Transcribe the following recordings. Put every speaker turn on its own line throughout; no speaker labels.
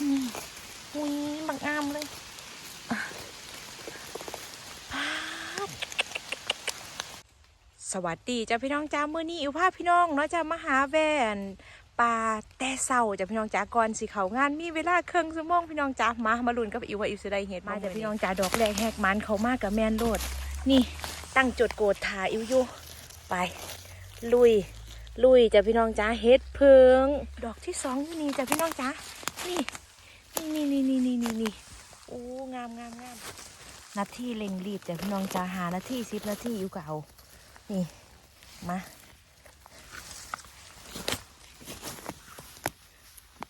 นี่อุ้ยบักงามเลยอะพสวัสดีจ้าพี่น้องจ้ามื้อนี้อิวพาพพี่น้องเนาะจะมาหาแวนปลาแต่เศร้าจ้าพี่น้องจ้าก่อนสิเขางานมีเวลาเครื่องชั่วโมงพี่น้องจ้ามามาลุนกับอิวว่าอิวสิได้เฮ็ดมาจ้าพี่น้องจ้าดอกแรกแหกมันเขามากกับแมนโลดนี่ตั้งจุดโกดถาอิวอยู่ไป ลุย ลุยจ้ะพี่น้องจ้าเฮ็ดเพิง ดอกที่สองอยู่นี่จ้ะพี่น้องจ้านี่ นี่นี่นี่นี่นี่นี่โอ้ งามงามงามนาทีเร่งรีบจ้ะพี่น้องจ้าหานาทีสิบนาทีอยู่เก่า นี่ มา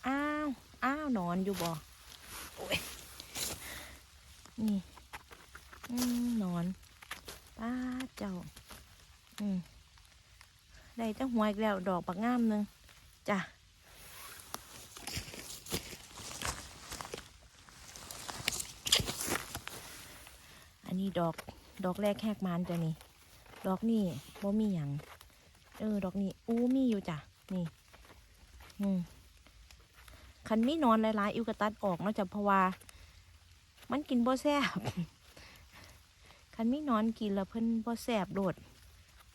อ้าว อ้าว นอนอยู่บ่โอ้ย นี่ อืมนอน ป้าเจ้า อืมได้ตั้งหวอีกแล้วดอกบักงามหนึงจ้ะ อันนี้ดอกดอกแรกแหกมานจ้ะนี่ ดอกนี่บ่มีหยังเออ ดอกนี้อู้มีอยู่จ้ะนี่ อืมคันมีนอนหลายๆอิวกระตัดออกเนาะจ้ะเพราะว่า มันกินบ่แซ่บคันมีนอนกินแล้วเพิ่นบ่แซ่บโดด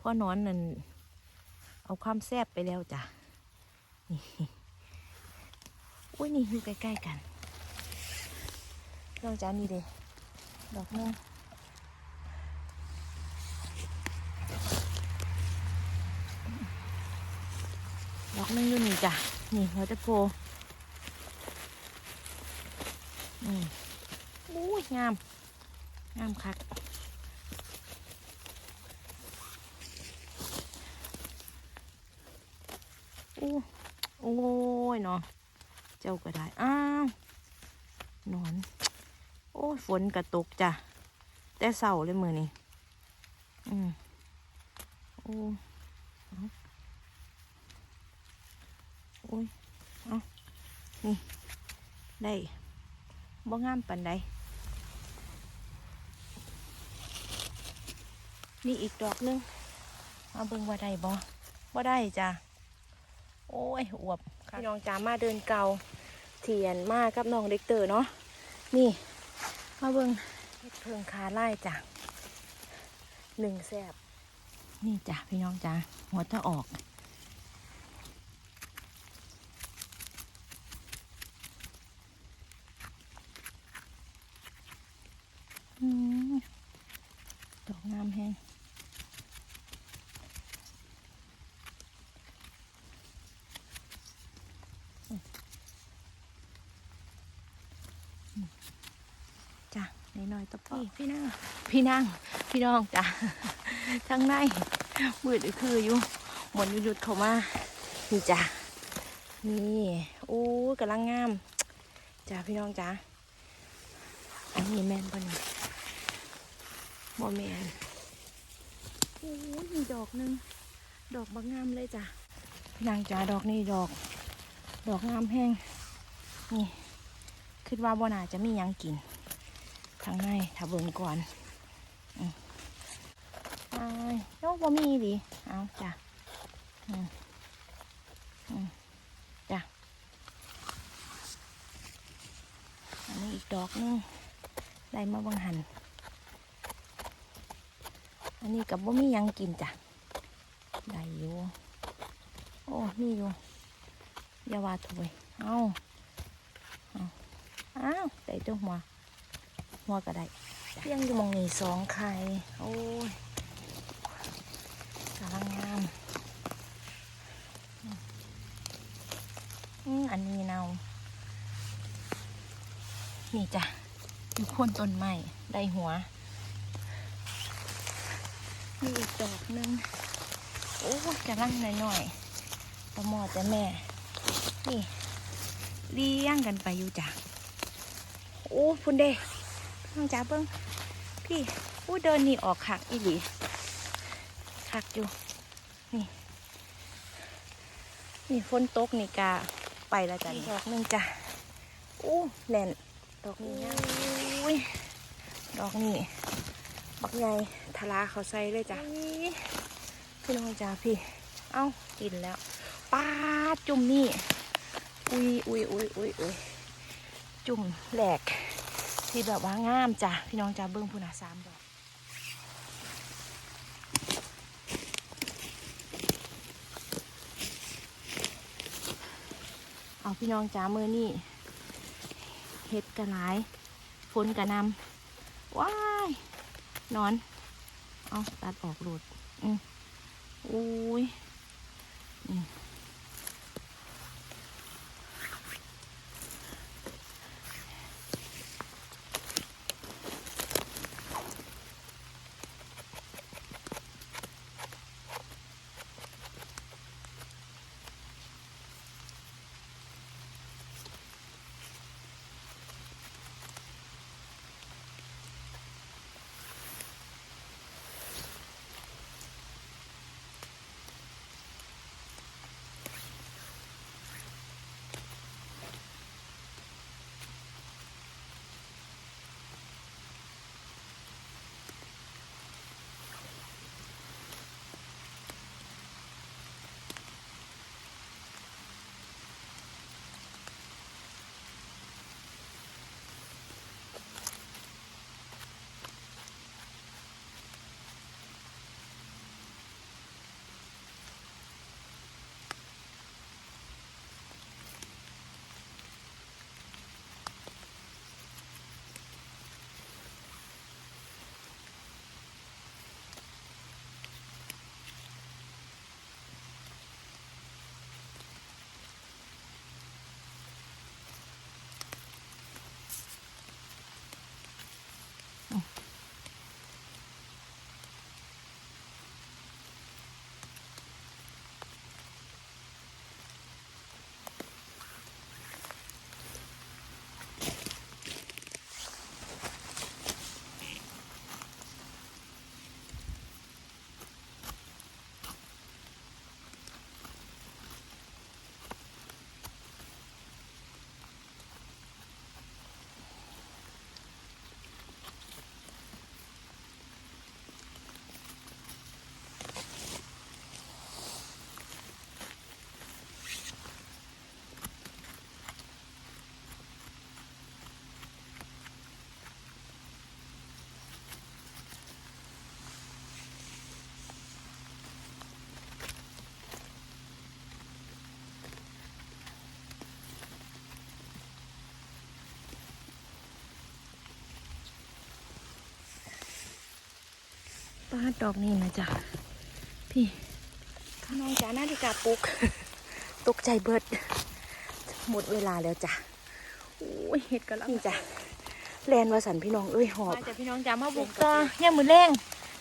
พราะนอนนั่นเอาความแซ่บไปแล้วจ้ะนี่อุ้ยนี่อยู่ใกล้ๆกันนองจ้านี่เด้ดอกนึง อกนึงอยู่นี่จ้ะ นี่หัวจะโพอืมอุ้ยงาม งามคักอู้โอ้ยเนาะเจ้าก็ได้ อ้าว นอน โอ้ยฝนกระตกจ้ะ แต่เศร้าเลยมือนี่อืมโอ้ อาโอ้ยเอานี่ ได้บ่งามปันใดนี่อีกดอกหนึงมาเบิ่งว่าได้บ่บ่ได้จ้ะ โอ้ย อวบพี่น้องจ๋ามาเดินเกาเทียนมากับน้องเด็กเตอร์เนาะ นี่ มาเบิ่งเฮ็ดเพิงคาไล่จ้ะหนึ่งแซบนี่จ้ะพี่น้องจ๋าหัวตะออก อืมดอกงามแฮง จ้ะน้อยๆตะพี่พี่นาง พี่นางพี่น้องจ้ะทั้งในมืดคืออยู่หมดหยุดเขามานี่จ้ะนี่โอ้กำลังงามจ้ะพี่น้องจ้ะอันนี้แมนปะนี่ยบ่แมนโอ้มีดอกหนึงดอกบางงามเลยจ้ะพี่นางจ้ะดอกนี้ดอก ดอกงามแห้งนี่คิดว่าบ่นาจะมียังกินข้างในถ้าเบิ่งก่อน อายโอ้บ่มีดิเอาจ้ะอืมอืมจ้ะอันนี้อีกดอกนึงได้มาบังหัน อันนี้กับบ่มียังกินจ้ะได้อยู่ โอ้มีอยู่อย่าว่าถวยเอาเอาอ้าวได้ตัวหัวหัวก็ได้เพียงอยู่มองนี่สองไข่โอ้ย กำลังงามอืมอืมอันนี้เนา นี่จ้ะ อยู่โคนต้นไม้ได้หัว มีอีกดอกหนึง โอ้ยกำลังหน่อยๆตะหมอแต่แม่ นี่เลี้ยงกันไปอยู่จ้ะ โอ้พุ่นเด้น้องจ๋าเบิ้งพี่อู้เดินนี่ออกขักอีหลี ขักอยู่นี่นี่ฝนตกนี่กาไปแล้วจ้ะนี่ดอกหนึงจ้ะอู้แน่นดอกนี้งามอุ้ยดอกนี้บักใหญ่ทะลาเขาใส่เลยจ้ะพี่น้องจ๋าพี่ เอ้ากินแล้วป้าดจุ่มนี่ อุ้ยอุ้ยอุ้ยอุ้ยอุ้ยจุ่มแหลกที่แบบว่างามจ้ะพี่น้องจ้าเบิ้งพูนาสามดอก เอาพี่น้องจ้ามือนี่เห็ดกระหลายฝนกระนำว้ายนอน เอาตัดออกโหลดอืออุ้ยอื ป้าดดอกนี่นะจ๊ะพี่ข้างน้องจ้านาฬิกาปลุก ตกใจเบิด หมดเวลาแล้วจ้ะโอ้ยเห็ดกันแล้วนี่จ้ะแลนวาสันพี่น้องเอ้ยหอบมาจ้ะพี่น้องจ้ามาบุกต่อย่ามือแรง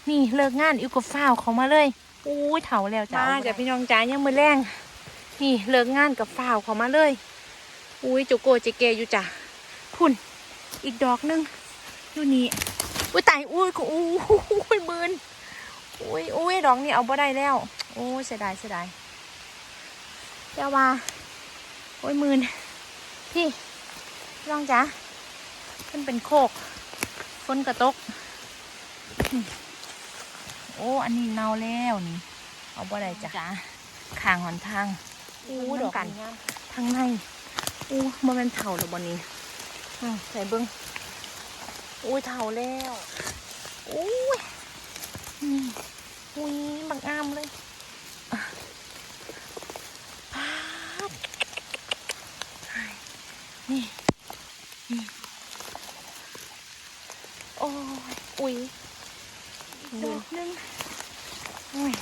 นี่เลิกงานอิวกับฟ้าวเขามาเลยโอ้ยเถาแล้วจ้ามาจ้ะพี่น้องจ้าย่ามือแรงนี่เลิกงานกับฟ้าวเขามาเลยอุ้ยจุโกเจเกอยู่จ้ะพุ่นอีกดอกหนึงอยู่นี่ อุ้ยตายอุ้ยอุ้ยอุ้ยมืนอุ้ยอุ้ยดอกนี่เอาบ่ได้แล้วโอ้ยเสียดายเสียดายเจ้าว่าโอ้ยมืนพี่พี่น้องจ๋าขึ้นเป็นโคกฝนกระตกนี่โอ้ อันนี้เน่าแล้วนี่ เอาบ่ได้จ้ะขางหอนทางอู้ดอกกันทางในอู้บ่แมันเถ่าหรือบ่นี้อืมใส่เบิ้ง อุ้ยเท่าแล้วอุ้ยนี่อุ้ยบังงามเลยอะพาดนี่นี่โอ้ยอุ้ยดอกหนึงโอ้ย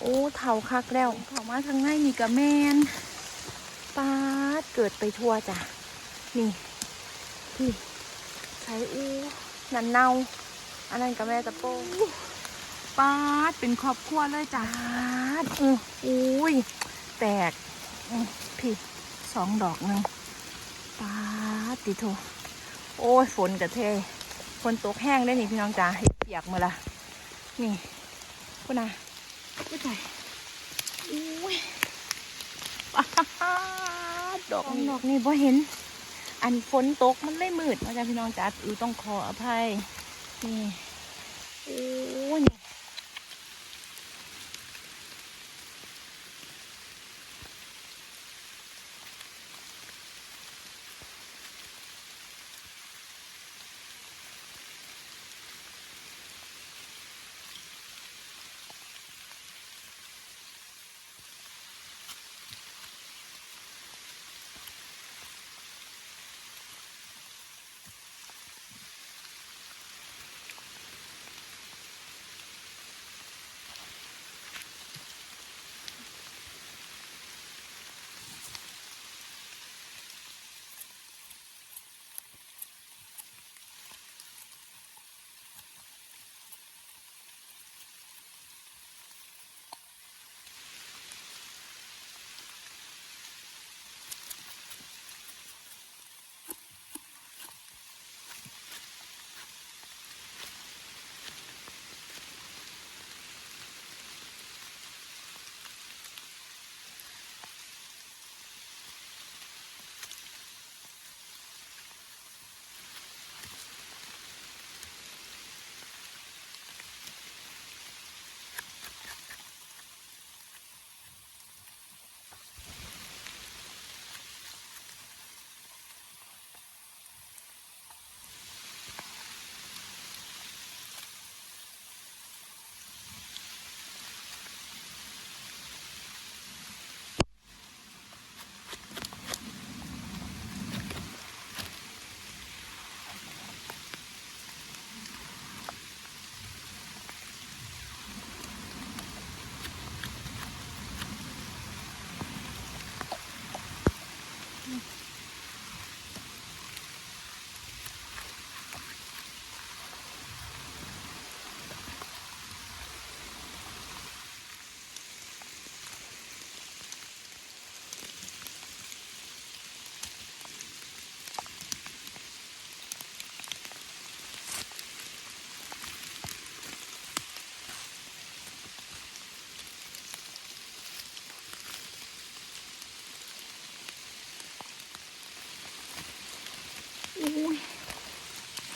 โอ้เท่าคักแล้วเท่ามาทางในนี่กะแมนปาดเกิดไปทั่วจ้ะนี่ พี่ใช้อูนันเนาอันนั้นกับแม่ตะโป้ปาดเป็นครอบครัวเลยจ้าดอืออุ้ยแตกอือพี่สองดอกหนึ่งปาดติโทโอ้ยฝนกระเทยฝนตกแห้งได้นี่พี่น้องจ้าเห็ดเปียกมาละนี่คุณน่ะอุ้ยตายอุ้ยปาดดอกนี้ดอกนี้บ่เห็น อันฝนตกมันเลยมืดอาจ๊ะพี่น้องจัดอือต้องขออภัยนี่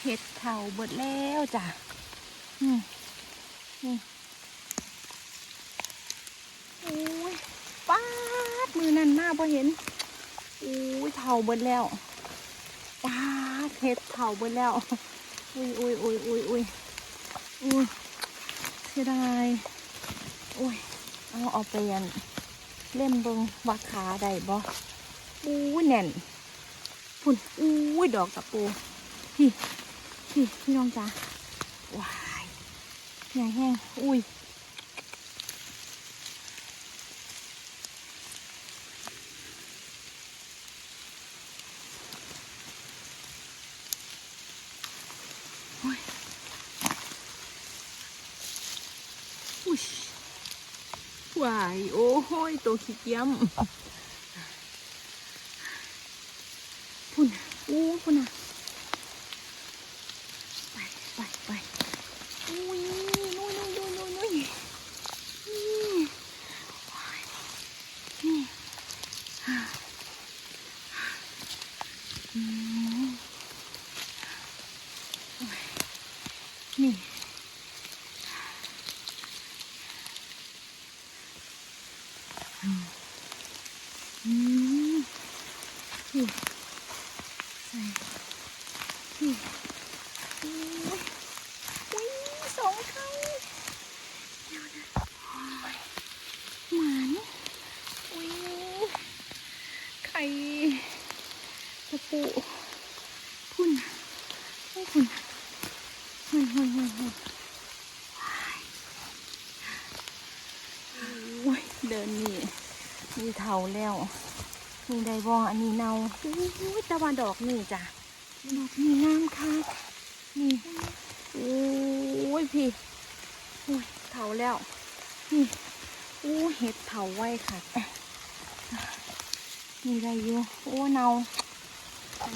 เห็ดเข่าเบิดแล้วจ้ะอืมนี่อุ้ยป้าดมือนั่นหน้าพอเห็นอุ้ยเข่าเบิดแล้วป้าดเห็ดเข่าเบิดแล้วอุ้ยอุ้ยอุ้ยอุ้ยอุ้ยอุ้ยเสียดายอุ้ยเอาเอาไปยันเล่มเบิงว่าขาได้บ่อู้ยแน่นพุ่นอุ้ยดอกตะปูพี่ พี่พี่น้องจ้าว้ายใหญ่แห้ง อุ้ยโอ้ยอุ้ยว้ายโอ้โหยตัวขี้เกียจพุ่นอู้พุ่นอะ ไปไปไปอุ้ยนุ้ยนุ้ยนุ้ยนุ้ยนุ้ยนี่ว้ายนี่ฮ่าอืมโอ้ย นี่อืมอืมนี่ ใส่นี่อุ้ยอุ้ยสองเท่าเดี๋ยวนะโอ้ยหมันอุ้ยไข่ตะปูพุ่นโอ้พุ่น เฮ้ยเฮ้ยเฮ้ยเฮ้ยว้ายโอ้ยเดินนี่มีเทาแล้วมีไดบออันนี้เนาอู้ยตะวันดอกนี่จ้ะดอกนี่งามค่ะนี่โอ้ยพี่โอ้ยเถาแล้วนี่อู้เห็ดเถาไว้ค่ะนี่ได้อยู่โอ้เนา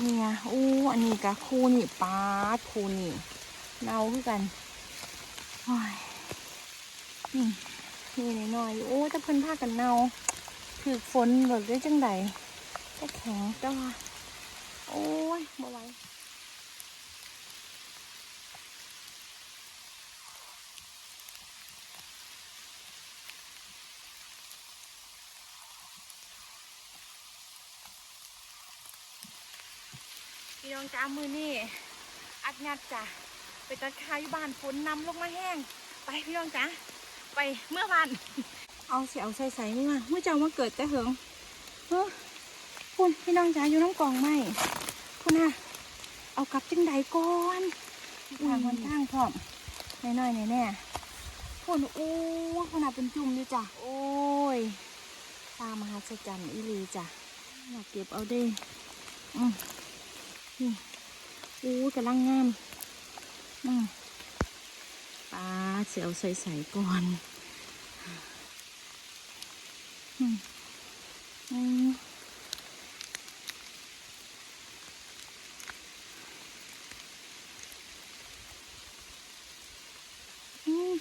เนี่ยโอ้อันนี้กะคู่นี่ป้าคู่นี่ เนาคือกันโอ้ยนี่นี่หน่อยๆโอ้แต่เพิ่นพากันเนาถือฝนเบิกได้จังใดจะแข็งจ้าโอ้ยบ่ไหวพี่น้องจ้ามือนี่อัดงัดจ้ะ ไปตัดคาอยู่บ้านฝนนำลงมาแห้ง ไปพี่น้องจ้าไปเมื่อวานเอาเสียเอาใส่ใส่นี่มาเมื่อเจ้ามาเกิดแต่เหิงเฮ้อคุณพี่น้องจ๋าอยู่น้ำกล่องไหมคุณน่ะเอากลับจังใดก่อนทางคนทางพร้อมน้อยๆแน่ๆคุณโอ้ยขนาดเป็นจุ่มอยู่จ้ะโอ้ยตามหาสจรรย์อีหลีจ้ะอยากเก็บเอาด้อืมนี่โอ้กำลังงาม ปลาเสียวใสๆก่อนอืมอืมอืม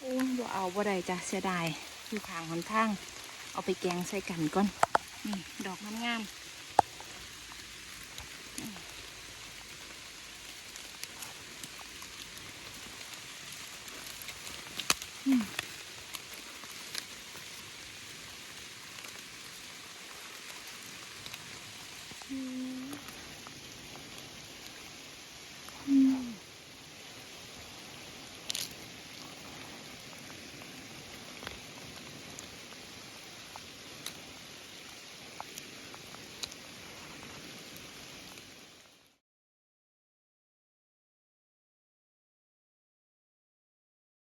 โอ้ยบ่เอาบ่ได้จ้ะเสียดายอยู่ทางหนทาง เอาไปแกงใส่กันก่อน นี่ ดอกงามๆ อืม